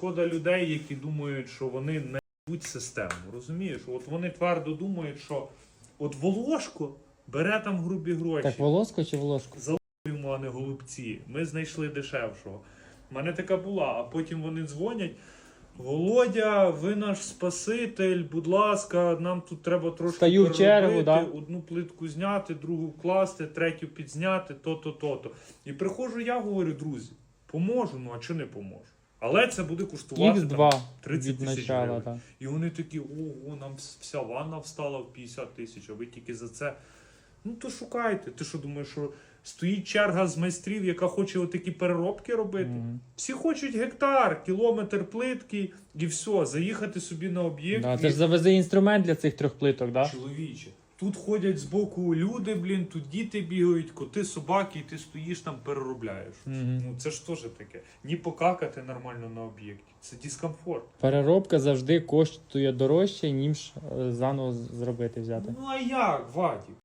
шкода людей, які думають, що вони не будь систему. Розумієш? От вони твердо думають, що от Волошко бере там грубі гроші. Так, волоско чи волошко? Йому, а не голубці. Ми знайшли дешевшого. У мене така була, а потім вони дзвонять. Володя, ви наш спаситель, будь ласка, нам тут треба трошки Стаю в чергу, да. одну плитку зняти, другу вкласти, третю підзняти, то-то, то-то. І приходжу я, говорю, друзі, поможу, ну а чи не поможу? Але це буде коштувати там, Х2 30 від тисяч начала, гривень. так. І вони такі, ого, нам вся ванна встала в 50 тисяч, а ви тільки за це. Ну то шукайте. Ти що думаєш, що стоїть черга з майстрів, яка хоче отакі переробки робити? Мгм. Всі хочуть гектар, кілометр плитки і все, заїхати собі на об'єкт. Да, і... ти ж завези інструмент для цих трьох плиток, да? Чоловіче. Тут ходять з боку люди, блін, тут діти бігають, коти, собаки, і ти стоїш там переробляєш. Мгм. Ну це ж теж таке. Ні покакати нормально на об'єкті. Це дискомфорт. Переробка завжди коштує дорожче, ніж е, заново з- зробити взяти. Ну а як, Вадік?